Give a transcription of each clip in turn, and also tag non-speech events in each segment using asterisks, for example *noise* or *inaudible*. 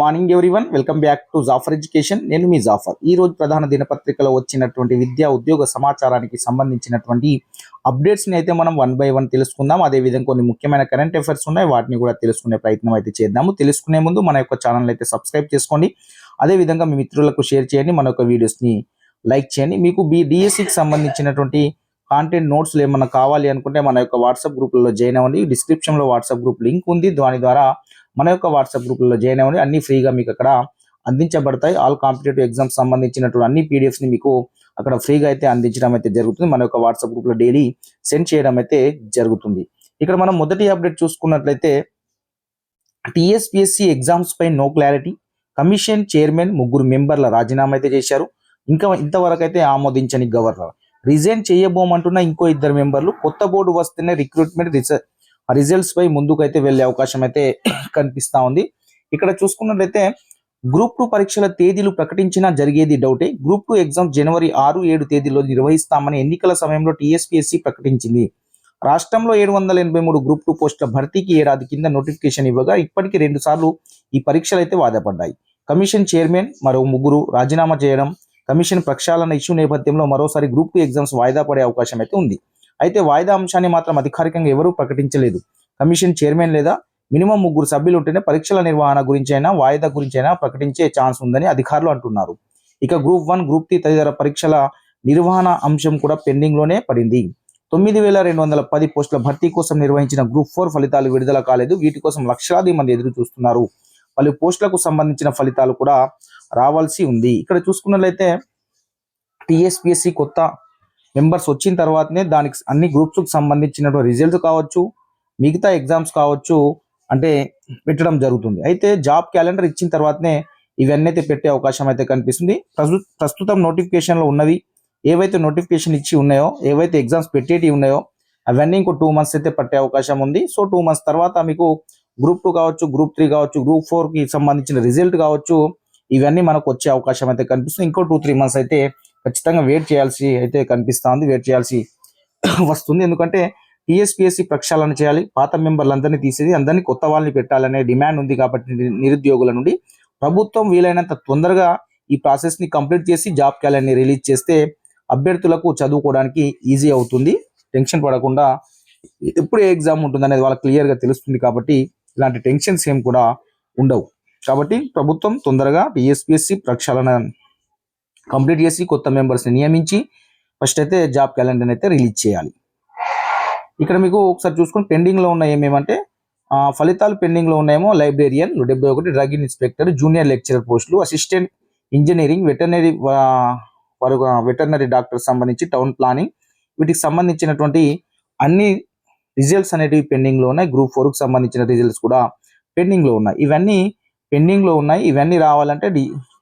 Morning everyone welcome back to Jafar Education. నేను మీ జాఫర్. ఈ రోజు ప్రధాన దినపత్రికలో వచ్చినటువంటి విద్యా ఉద్యోగ సమాచారానికి సంబంధించినటువంటి అప్డేట్స్ని అయితే మనం వన్ బై వన్ తెలుసుకుందాం. అదే విధంగా కొన్ని ముఖ్యమైన కరెంట్ అఫైర్స్ ఉన్నాయి. వాటిని కూడా తెలుసుకునే ప్రయత్నం అయితే చేద్దాము. తెలుసుకునే ముందు మన యొక్క ఛానల్ అయితే సబ్స్క్రైబ్ చేసుకోండి. అదే విధంగా మీ మిత్రులకు షేర్ చేయండి. మన యొక్క వీడియోస్ని లైక్ చేయండి. మీకు బి డిఎస్సికి సంబంధించినటువంటి కాంటెంట్ నోట్స్లు ఏమన్నా కావాలి అనుకుంటే మన యొక్క వాట్సాప్ గ్రూప్లలో జాయిన్ అవ్వండి. డిస్క్రిప్షన్లో వాట్సాప్ గ్రూప్ లింక్ ఉంది. దాని ద్వారా మన యొక్క వాట్సాప్ గ్రూప్లో జాయిన్ అవ్వండి. అన్ని ఫ్రీగా మీకు అక్కడ అందించబడతాయి. ఆల్ కాంపిటేటివ్ ఎగ్జామ్స్ సంబంధించినటువంటి అన్ని పీడిఎఫ్స్ని మీకు అక్కడ ఫ్రీగా అయితే అందించడం అయితే జరుగుతుంది. మన యొక్క వాట్సాప్ గ్రూప్లో డైలీ సెండ్ చేయడం అయితే జరుగుతుంది. ఇక్కడ మనం మొదటి అప్డేట్ చూసుకున్నట్లయితే టిఎస్పిఎస్సి ఎగ్జామ్స్ పై నో క్లారిటీ కమిషన్ చైర్మన్ ముగ్గురు మెంబర్ల రాజీనామా అయితే చేశారు. ఇంకా ఇంతవరకు అయితే ఆమోదించని గవర్నర్. రిజైన్ చేయబోమంటున్న ఇంకో ఇద్దరు మెంబర్లు కొత్త బోర్డు వస్తేనే రిక్రూట్మెంట్ రిజల్ట్స్ పై ముందుకైతే వెళ్ళే అవకాశం అయితే కనిపిస్తా ఉంది. ఇక్కడ చూసుకున్నట్లయితే గ్రూప్ టూ పరీక్షల తేదీలు ప్రకటించినా జరిగేది డౌటే గ్రూప్ టూ ఎగ్జామ్ జనవరి ఆరు ఏడు తేదీలో నిర్వహిస్తామని ఎన్నికల సమయంలో టీఎస్పీఎస్సీ ప్రకటించింది. రాష్ట్రంలో ఏడు వందల ఎనభై మూడు గ్రూప్ టూ పోస్టుల భర్తీకి ఏడాది కింద నోటిఫికేషన్ ఇవ్వగా ఇప్పటికీ రెండు సార్లు ఈ పరీక్షలు అయితే వాదపడ్డాయి. కమిషన్ చైర్మన్ మరో ముగ్గురు రాజీనామా చేయడం కమిషన్ ప్రక్షాళన ఇష్యూ నేపథ్యంలో మరోసారి గ్రూప్ టూ ఎగ్జామ్స్ వాయిదా పడే అవకాశం అయితే ఉంది. అయితే వాయిదా అంశాన్ని మాత్రం అధికారికంగా ఎవరూ ప్రకటించలేదు. కమిషన్ చైర్మన్ లేదా మినిమం ముగ్గురు సభ్యులు ఉంటేనే పరీక్షల నిర్వహణ గురించి అయినా వాయిదా గురించి అయినా ప్రకటించే ఛాన్స్ ఉందని అధికారులు అంటున్నారు. ఇక గ్రూప్ వన్ గ్రూప్ త్రీ తదితర పరీక్షల నిర్వహణ అంశం కూడా పెండింగ్లోనే పడింది. తొమ్మిది వేల రెండు వందల పది పోస్టుల భర్తీ కోసం నిర్వహించిన గ్రూప్ ఫోర్ ఫలితాలు విడుదల కాలేదు. వీటి కోసం లక్షలాది మంది ఎదురు చూస్తున్నారు. పలు పోస్టులకు సంబంధించిన ఫలితాలు కూడా రావాల్సి ఉంది. ఇక్కడ చూసుకున్నట్లయితే టిఎస్పిఎస్సి కొత్త మెంబర్స్ వచ్చిన తర్వాతనే దానికి అన్ని గ్రూప్స్కి సంబంధించిన రిజల్ట్స్ కావచ్చు మిగతా ఎగ్జామ్స్ కావచ్చు అంటే పెట్టడం జరుగుతుంది. అయితే జాబ్ క్యాలెండర్ ఇచ్చిన తర్వాతనే ఇవన్నీ అయితే పెట్టే అవకాశం అయితే కనిపిస్తుంది. ప్రస్తుతం నోటిఫికేషన్లో ఉన్నవి ఏవైతే నోటిఫికేషన్ ఇచ్చి ఉన్నాయో ఏవైతే ఎగ్జామ్స్ పెట్టేటివి ఉన్నాయో అవన్నీ ఇంకో టూ మంత్స్ అయితే పట్టే అవకాశం ఉంది. సో టూ మంత్స్ తర్వాత మీకు గ్రూప్ టూ కావచ్చు గ్రూప్ త్రీ కావచ్చు గ్రూప్ ఫోర్కి సంబంధించిన రిజల్ట్ కావచ్చు ఇవన్నీ మనకు వచ్చే అవకాశం అయితే కనిపిస్తుంది. ఇంకో టూ త్రీ మంత్స్ అయితే ఖచ్చితంగా వెయిట్ చేయాల్సి అయితే కనిపిస్తూ ఉంది వెయిట్ చేయాల్సి *coughs* వస్తుంది. ఎందుకంటే టీఎస్పీఎస్సీ ప్రక్షాళన చేయాలి పాత మెంబర్లందరినీ తీసేది అందరినీ కొత్త వాళ్ళని పెట్టాలనే డిమాండ్ ఉంది కాబట్టి నిరుద్యోగుల నుండి. ప్రభుత్వం వీలైనంత తొందరగా ఈ ప్రాసెస్ని కంప్లీట్ చేసి జాబ్ క్యాలెండర్ రిలీజ్ చేస్తే అభ్యర్థులకు చదువుకోవడానికి ఈజీ అవుతుంది. టెన్షన్ పడకుండా ఎప్పుడు ఏ ఎగ్జామ్ ఉంటుంది అనేది వాళ్ళకి క్లియర్గా తెలుస్తుంది కాబట్టి ఇలాంటి టెన్షన్స్ ఏం కూడా ఉండవు. కాబట్టి ప్రభుత్వం తొందరగా టీఎస్పీఎస్సీ ప్రక్షాళన కంప్లీట్ చేసి కొత్త మెంబర్స్ని నియమించి ఫస్ట్ అయితే జాబ్ క్యాలెండర్ అయితే రిలీజ్ చేయాలి. ఇక్కడ మీకు ఒకసారి చూసుకుని పెండింగ్లో ఉన్న ఏమేమంటే ఫలితాలు పెండింగ్లో ఉన్నాయేమో లైబ్రేరియన్ డెబ్బై ఒకటి డ్రగ్ ఇన్స్పెక్టర్ జూనియర్ లెక్చరర్ పోస్టులు assistant engineering veterinary veterinary doctor సంబంధించి టౌన్ ప్లానింగ్ వీటికి సంబంధించినటువంటి అన్ని రిజల్ట్స్ అనేటివి పెండింగ్లో ఉన్నాయి. గ్రూప్ ఫోర్కి సంబంధించిన రిజల్ట్స్ కూడా పెండింగ్లో ఉన్నాయి. ఇవన్నీ పెండింగ్లో ఉన్నాయి. ఇవన్నీ రావాలంటే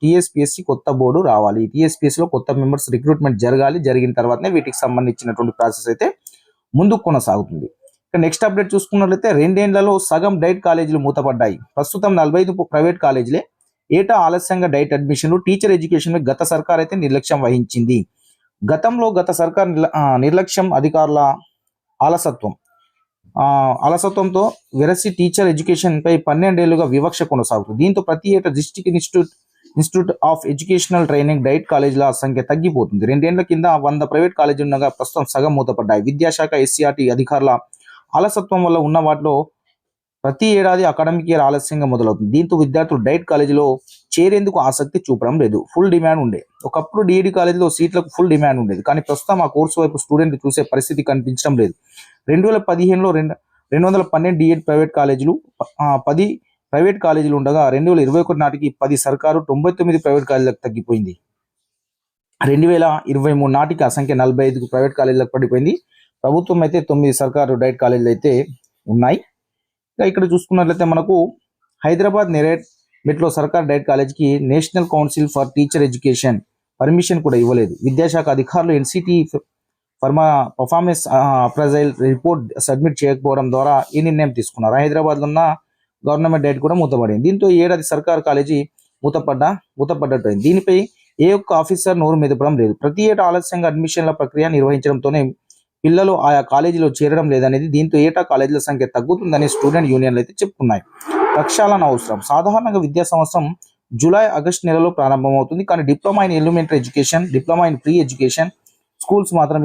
టిఎస్పిఎస్సి కొత్త బోర్డు రావాలి. టిఎస్పిఎస్సి లో కొత్త మెంబర్స్ రిక్రూట్మెంట్ జరగాలి. జరిగిన తర్వాతనే వీటికి సంబంధించినటువంటి ప్రాసెస్ అయితే ముందుకు కొనసాగుతుంది. ఇక నెక్స్ట్ అప్డేట్ చూసుకున్నట్లయితే రెండేళ్ళలో సగం డైట్ కాలేజీలు మూతపడ్డాయి. ప్రస్తుతం నలభై ఐదు ప్రైవేట్ కాలేజీలే. ఏటా ఆలస్యంగా డైట్ అడ్మిషన్లు టీచర్ ఎడ్యుకేషన్ గత సర్కార్ అయితే నిర్లక్ష్యం వహించింది. గతంలో గత సర్కార్ నిర్లక్ష్యం అధికారుల ఆలసత్వం. అలసత్వంతో వెరసి టీచర్ ఎడ్యుకేషన్పై పన్నెండేళ్ళుగా వివక్ష కొనసాగుతుంది. దీంతో ప్రతి ఏటా district institute institute of educational training DIET కాలేజీల సంఖ్య తగ్గిపోతుంది. రెండేళ్ళ కింద వంద ప్రైవేట్ కాలేజీలు ఉండగా ప్రస్తుతం సగం మూతపడ్డాయి. విద్యాశాఖ ఎస్సీఆర్టీ అధికారుల అలసత్వం వల్ల ఉన్న వాటిలో ప్రతి ఏడాది అకాడమిక్ ఇయర్ ఆలస్యంగా మొదలవుతుంది. దీంతో విద్యార్థులు డైట్ కాలేజీలో చేరేందుకు ఆసక్తి చూపడం లేదు. ఫుల్ డిమాండ్ ఉండే. ఒకప్పుడు డిఈడి కాలేజీలో సీట్లకు ఫుల్ డిమాండ్ ఉండేది. కానీ ప్రస్తుతం ఆ కోర్సు వైపు స్టూడెంట్ చూసే పరిస్థితి కనిపించడం లేదు. రెండు వేల పదిహేనులో రెండు రెండు వందల పన్నెండు డిఎడ్ ప్రైవేట్ కాలేజీలు పది ప్రైవేట్ కాలేజీలు ఉండగా రెండు వేల ఇరవై ఒకటి నాటికి పది సర్కారు తొంభై తొమ్మిది ప్రైవేట్ కాలేజీలకు తగ్గిపోయింది. రెండు వేల ఇరవై మూడు నాటికి ఆ సంఖ్య నలభై ఐదుకు ప్రైవేట్ కాలేజీలకు పడిపోయింది. ప్రభుత్వం అయితే తొమ్మిది సర్కారు డైట్ కాలేజీలు అయితే ఉన్నాయి. ఇంకా ఇక్కడ చూసుకున్నట్లయితే మనకు హైదరాబాద్ నెరేట్ మెట్లో సర్కార్ డైట్ కాలేజ్కి national council for teacher education permission కూడా ఇవ్వలేదు. విద్యాశాఖ అధికారులు ఎన్సిటి ఫర్మా పర్ఫార్మెన్స్ అప్రైజల్ రిపోర్ట్ సబ్మిట్ చేయకపోవడం ద్వారా ఈ నిర్ణయం తీసుకున్నారు. హైదరాబాద్లో ఉన్న గవర్నమెంట్ డైట్ కూడా మూతపడింది. దీంతో ఈ ఏడాది సర్కార్ కాలేజీ మూతపడ్డ మూతపడ్డట్టు దీనిపై ఏ ఒక్క ఆఫీసర్ నోరు మెదపడం లేదు. ప్రతి ఏటా ఆలస్యంగా అడ్మిషన్ల ప్రక్రియ నిర్వహించడంతోనే పిల్లలు ఆయా కాలేజీలో చేరడం లేదనేది దీంతో ఏటా కాలేజీల సంఖ్య తగ్గుతుందని స్టూడెంట్ యూనియన్లు అయితే చెప్తున్నాయి ప్రక్షాళన అవసరం. సాధారణంగా విద్యా సంవత్సరం జూలై ఆగస్ట్ నెలలో ప్రారంభమవుతుంది. కానీ diploma in elementary education diploma in pre education schools మాత్రం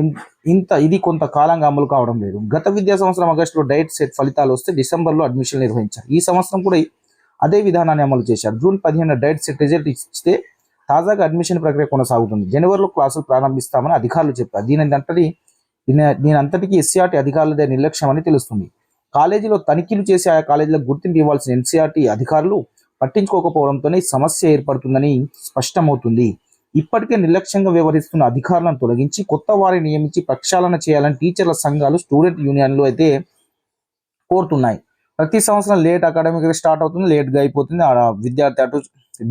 ఇంత ఇది కొంత కాలంగా అమలు కావడం లేదు. గత విద్యా సంవత్సరం ఆగస్టులో డైట్ సెట్ ఫలితాలు వస్తే డిసెంబర్లో అడ్మిషన్ నిర్వహించారు. ఈ సంవత్సరం కూడా అదే విధానాన్ని అమలు చేశారు. జూన్ పదిహేను డైట్ సెట్ రిజల్ట్ ఇస్తే తాజాగా అడ్మిషన్ ప్రక్రియ కొనసాగుతుంది. జనవరిలో క్లాసులు ప్రారంభిస్తామని అధికారులు చెప్పారు. దీని అంతటి దీని అంతటికీ ఎస్సీఆర్టీ అధికారులదే నిర్లక్ష్యం అని తెలుస్తుంది. కాలేజీలో తనిఖీలు చేసి ఆయా కాలేజీలకు గుర్తింపు ఇవ్వాల్సిన ఎన్సీఆర్టీ అధికారులు పట్టించుకోకపోవడంతోనే సమస్య ఏర్పడుతుందని స్పష్టమవుతుంది. ఇప్పటికే నిర్లక్ష్యంగా వ్యవహరిస్తున్న అధికారులను తొలగించి కొత్త వారిని నియమించి ప్రక్షాళన చేయాలని టీచర్ల సంఘాలు స్టూడెంట్ యూనియన్లు అయితే కోరుతున్నాయి. ప్రతి సంవత్సరం లేట్ అకాడమిక్ స్టార్ట్ అవుతుంది లేట్గా అయిపోతుంది. ఆ విద్యార్థి అటు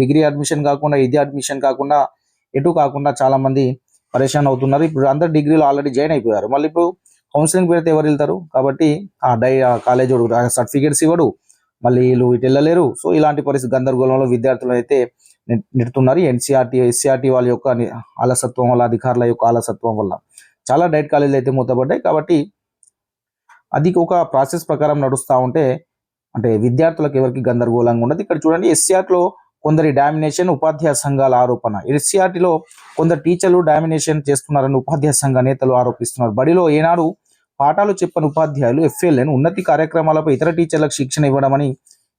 డిగ్రీ అడ్మిషన్ కాకుండా ఇది అడ్మిషన్ కాకుండా ఎటు కాకుండా చాలామంది పరేషాన్ అవుతున్నారు. ఇప్పుడు అందరు డిగ్రీలో ఆల్రెడీ జాయిన్ అయిపోయారు. మళ్ళీ ఇప్పుడు కౌన్సిలింగ్ పెడితే ఎవరు వెళ్తారు? కాబట్టి ఆ డై ఆ కాలేజ్ సర్టిఫికేట్స్ ఇవ్వడు. మళ్ళీ వీళ్ళు ఇటు వెళ్ళలేరు. సో ఇలాంటి పరిస్థితి గందరగోళంలో విద్యార్థులు అయితే నెడుతున్నారు ఎన్సీఆర్టీ ఎస్సీఆర్టీ వాళ్ళ యొక్క అలసత్వం వల్ల అధికారుల యొక్క అలసత్వం వల్ల. చాలా డైట్ కాలేజీలు అయితే మూతపడ్డాయి కాబట్టి అది ఒక ప్రాసెస్ ప్రకారం నడుస్తూ ఉంటే అంటే విద్యార్థులకు ఎవరికి గందరగోళంగా ఉండదు. ఇక్కడ చూడండి ఎస్సీఆర్టీలో లో కొందరి డామినేషన్ ఉపాధ్యాయ సంఘాల ఆరోపణ. ఎస్సీఆర్టీలో లో కొందరు టీచర్లు డామినేషన్ చేస్తున్నారని ఉపాధ్యాయ సంఘ నేతలు ఆరోపిస్తున్నారు. బడిలో ఏనాడు పాఠాలు చెప్పని ఉపాధ్యాయులు ఎఫ్ఎల్ఎన్ ఉన్నతి కార్యక్రమాలపై ఇతర టీచర్లకు శిక్షణ ఇవ్వడమని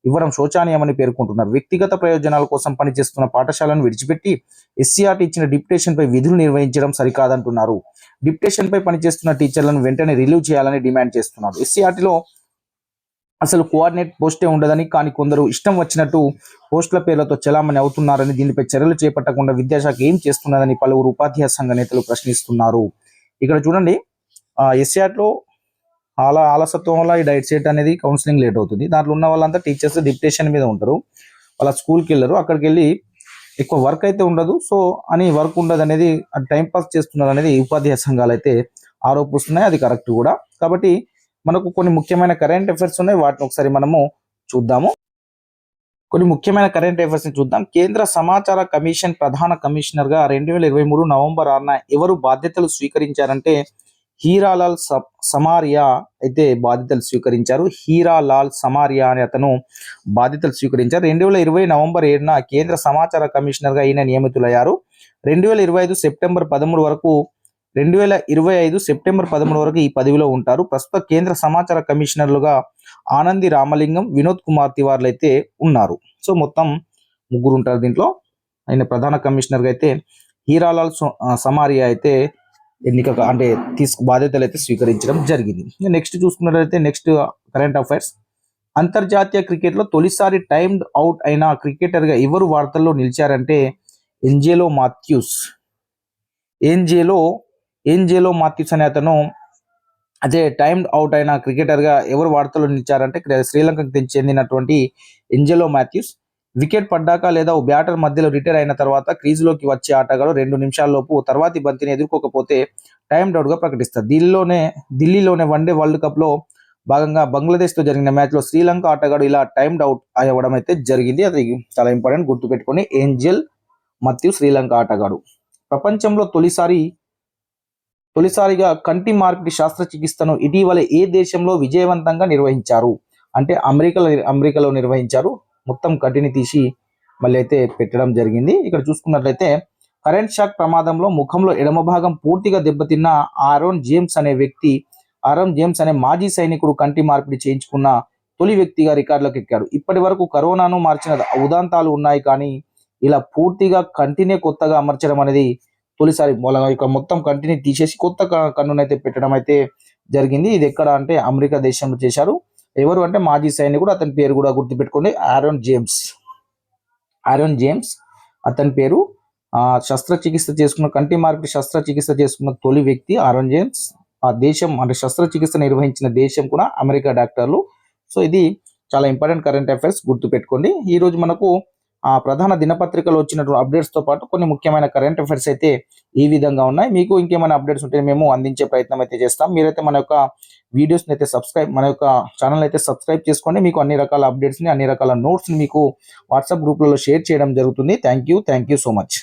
ఇవ్వడం శోచనీయమని పేర్కొంటున్నారు. వ్యక్తిగత ప్రయోజనాల కోసం పనిచేస్తున్న పాఠశాలను విడిచిపెట్టి ఎస్సీఆర్టీ ఇచ్చిన డిప్యుటేషన్పై విధులు నిర్వహించడం సరికాదంటున్నారు. డిప్యుటేషన్పై పనిచేస్తున్న టీచర్లను వెంటనే రిలీవ్ చేయాలని డిమాండ్ చేస్తున్నారు. ఎస్సీఆర్టీలో అసలు కోఆర్డినేట్ పోస్టే ఉండదని కానీ కొందరు ఇష్టం వచ్చినట్టు పోస్టుల పేర్లతో చలామణి అవుతున్నారని దీనిపై చర్యలు చేపట్టకుండా విద్యాశాఖ ఏం చేస్తున్నదని పలువురు ఉపాధ్యాయ సంఘ నేతలు ప్రశ్నిస్తున్నారు. ఇక్కడ చూడండి ఎస్సీఆర్లో అలా ఆలసత్వం వల్ల ఈ డైట్ సెట్ అనేది కౌన్సిలింగ్ లేట్ అవుతుంది. దాంట్లో ఉన్న వాళ్ళంతా టీచర్స్ డిప్టేషన్ మీద ఉంటారు. వాళ్ళ స్కూల్కి వెళ్ళరు. అక్కడికి వెళ్ళి ఎక్కువ వర్క్ అయితే ఉండదు. సో అని వర్క్ ఉండదు అనేది టైం పాస్ చేస్తున్నారు అనేది ఉపాధ్యాయ సంఘాలు అయితే ఆరోపిస్తున్నాయి. అది కరెక్ట్ కూడా. కాబట్టి మనకు కొన్ని ముఖ్యమైన కరెంట్ అఫైర్స్ ఉన్నాయి. వాటిని ఒకసారి మనము చూద్దాము. కొన్ని ముఖ్యమైన కరెంట్ అఫైర్స్ని చూద్దాం. కేంద్ర సమాచార కమిషన్ ప్రధాన కమిషనర్గా రెండు వేల ఇరవై మూడు నవంబర్ ఆరున ఎవరు బాధ్యతలు స్వీకరించారంటే హీరాలాల్ స- సమారియా అయితే బాధ్యతలు స్వీకరించారు. హీరాలాల్ సమారియా అనే అతను బాధ్యతలు స్వీకరించారు. రెండు వేల ఇరవై నవంబర్ ఏడున కేంద్ర సమాచార కమిషనర్గా ఈయన నియమితులయ్యారు. రెండు వేల ఇరవై ఐదు సెప్టెంబర్ పదమూడు వరకు రెండు వేల ఇరవై ఐదు సెప్టెంబర్ పదమూడు వరకు ఈ పదవిలో ఉంటారు. ప్రస్తుత కేంద్ర సమాచార కమిషనర్లుగా ఆనంది రామలింగం వినోద్ కుమార్ తివార్లు అయితే ఉన్నారు. సో మొత్తం ముగ్గురు ఉంటారు దీంట్లో. ఆయన ప్రధాన కమిషనర్గా అయితే హీరాలాల్ సో- సమారియా అయితే ఎన్నిక అంటే తీసుకు బాధ్యతలు అయితే స్వీకరించడం జరిగింది. నెక్స్ట్ చూసుకున్నట్లయితే నెక్స్ట్ కరెంట్ అఫైర్స్ అంతర్జాతీయ క్రికెట్లో తొలిసారి టైమ్డ్ అవుట్ అయిన క్రికెటర్గా ఎవరు వార్తల్లో నిలిచారంటే ఎంజేలో మాథ్యూస్ ఏంజేలో ఏంజేలో మాథ్యూస్ అనే అతను అదే టైమ్ అవుట్ అయిన క్రికెటర్గా ఎవరు వార్తల్లో నిలిచారంటే శ్రీలంకకు చెందినటువంటి ఎంజెలో మాథ్యూస్ వికెట్ పడ్డాక లేదా ఓ బ్యాటర్ మధ్యలో రిటైర్ అయిన తర్వాత క్రీజులోకి వచ్చే ఆటగాడు రెండు నిమిషాల్లోపు తర్వాతి బంతిని ఎదుర్కోకపోతే టైమ్ డౌట్గా ప్రకటిస్తారు. దీనిలోనే ఢిల్లీలోనే వన్డే వరల్డ్ కప్లో భాగంగా బంగ్లాదేశ్తో జరిగిన మ్యాచ్లో శ్రీలంక ఆటగాడు ఇలా టైం డౌట్ అవ్వడం అయితే జరిగింది. అది చాలా ఇంపార్టెంట్ గుర్తుపెట్టుకొని ఏంజెల్ మత్యు శ్రీలంక ఆటగాడు. ప్రపంచంలో తొలిసారి తొలిసారిగా కంటి మార్పిడి శస్త్రచికిత్సను ఇటీవల ఏ దేశంలో విజయవంతంగా నిర్వహించారు? అంటే అమెరికాలో అమెరికాలో నిర్వహించారు మొత్తం కంటిని తీసి మళ్ళీ అయితే పెట్టడం జరిగింది. ఇక్కడ చూసుకున్నట్లయితే కరెంట్ షాక్ ప్రమాదంలో ముఖంలో ఎడమ భాగం పూర్తిగా దెబ్బతిన్న ఆరోన్ జేమ్స్ అనే వ్యక్తి ఆరోన్ జేమ్స్ అనే మాజీ సైనికుడు కంటి మార్పిడి చేయించుకున్న తొలి వ్యక్తిగా రికార్డులకు ఎక్కాడు. ఇప్పటి వరకు కరోనాను మార్చిన ఉదాంతాలు ఉన్నాయి కానీ ఇలా పూర్తిగా కంటినే కొత్తగా అమర్చడం అనేది తొలిసారి వాళ్ళ యొక్క మొత్తం కంటిని తీసేసి కొత్త కన్నునైతే పెట్టడం అయితే జరిగింది. ఇది ఎక్కడ అంటే అమెరికా దేశంలో చేశారు. ఎవరు అంటే మాజీ సైనికుడు అతని పేరు కూడా గుర్తుపెట్టుకోండి ఆరోన్ జేమ్స్. ఆరోన్ జేమ్స్ అతని పేరు శస్త్రచికిత్స చేసుకున్న కంటి మార్పిడి శస్త్రచికిత్స చేసుకున్న తొలి వ్యక్తి ఆరోన్ జేమ్స్. ఆ దేశం అంటే శస్త్రచికిత్స నిర్వహించిన దేశం కూడా అమెరికా డాక్టర్లు. సో ఇది చాలా ఇంపార్టెంట్ కరెంట్ అఫైర్స్ గుర్తుపెట్టుకోండి. ఈరోజు మనకు ఆ ప్రధాన దినపత్రికలో వచ్చినటువంటి అప్డేట్స్తో పాటు కొన్ని ముఖ్యమైన కరెంట్ అఫైర్స్ అయితే ఈ విధంగా ఉన్నాయి. మీకు ఇంకేమైనా అప్డేట్స్ ఉంటే మేము అందించే ప్రయత్నం అయితే చేస్తాం. మీరైతే మన యొక్క వీడియోస్ని అయితే సబ్స్క్రైబ్ మన యొక్క ఛానల్ అయితే సబ్స్క్రైబ్ చేసుకోండి. మీకు అన్ని రకాల అప్డేట్స్ని అన్ని రకాల నోట్స్ని మీకు వాట్సాప్ గ్రూప్లలో షేర్ చేయడం జరుగుతుంది. Thank you thank you so much